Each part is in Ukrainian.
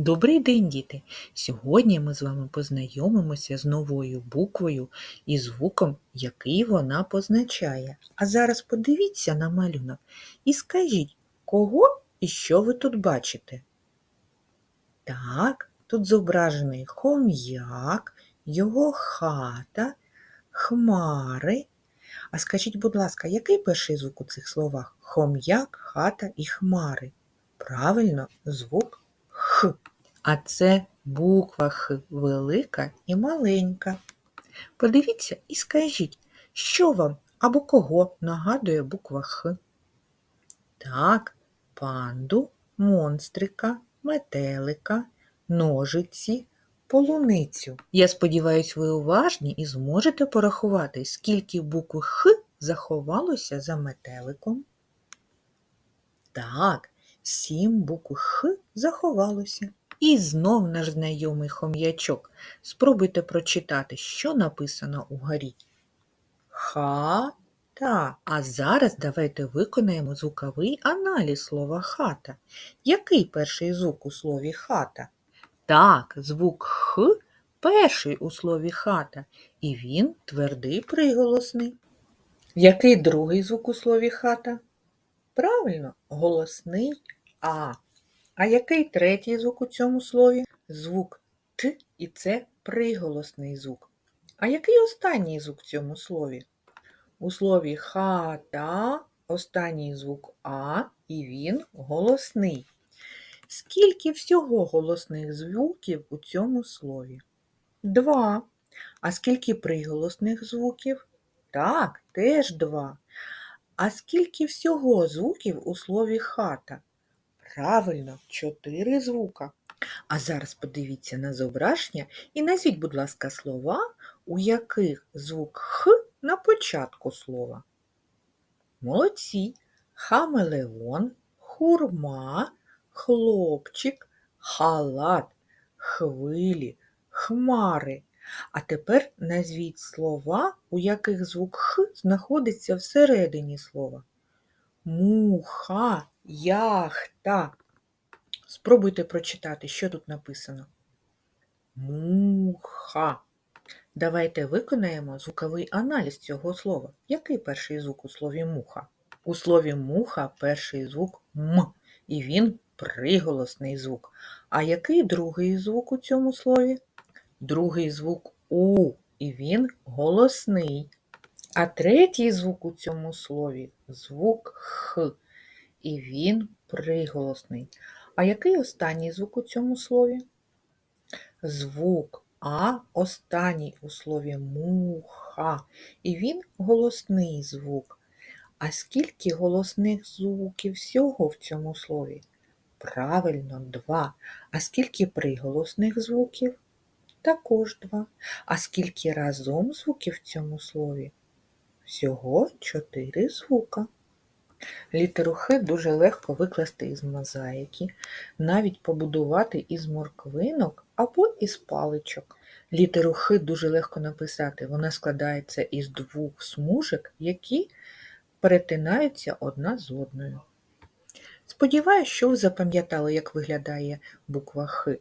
Добрий день, діти! Сьогодні ми з вами познайомимося з новою буквою і звуком, який вона позначає. А зараз подивіться на малюнок і скажіть, кого і що ви тут бачите? Так, тут зображений хом'як, його хата, хмари. А скажіть, будь ласка, який перший звук у цих словах? Хом'як, хата і хмари. Правильно, звук Х. А це буква Х велика і маленька. Подивіться і скажіть, що вам або кого нагадує буква Х? Так, панду, монстрика, метелика, ножиці, полуницю. Я сподіваюся, ви уважні і зможете порахувати, скільки букв Х заховалося за метеликом. Так, сім букв Х заховалося. І знов наш знайомий хом'ячок. Спробуйте прочитати, що написано угорі. Хата. А зараз давайте виконаємо звуковий аналіз слова хата. Який перший звук у слові хата? Так, звук Х перший у слові хата, і він твердий приголосний. Який другий звук у слові хата? Правильно, голосний А. А який третій звук у цьому слові? Звук Т і це приголосний звук. А який останній звук в цьому слові? У слові хата останній звук А і він голосний. Скільки всього голосних звуків у цьому слові? Два. А скільки приголосних звуків? Так, теж два. А скільки всього звуків у слові хата? Правильно, чотири звука. А зараз подивіться на зображення і назвіть, будь ласка, слова, у яких звук Х на початку слова. Молодці. Хамелеон, хурма, хлопчик, халат, хвилі, хмари. А тепер назвіть слова, у яких звук Х знаходиться всередині слова. Муха, яхта. Спробуйте прочитати, що тут написано. Муха. Давайте виконаємо звуковий аналіз цього слова. Який перший звук у слові муха? У слові муха перший звук М, і він приголосний звук. А який другий звук у цьому слові? Другий звук У, і він голосний. А третій звук у цьому слові звук Х, і він приголосний. А який останній звук у цьому слові? Звук А останній у слові муха, і він голосний звук. А скільки голосних звуків всього в цьому слові? Правильно, два. А скільки приголосних звуків? Також два. А скільки разом звуків в цьому слові? Всього чотири звука. Літеру Х дуже легко викласти із мозаїки, навіть побудувати із морквинок або із паличок. Літеру Х дуже легко написати, вона складається із двох смужок, які перетинаються одна з одною. Сподіваюсь, що ви запам'ятали, як виглядає буква Х.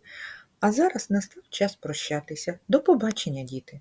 А зараз настав час прощатися. До побачення, діти!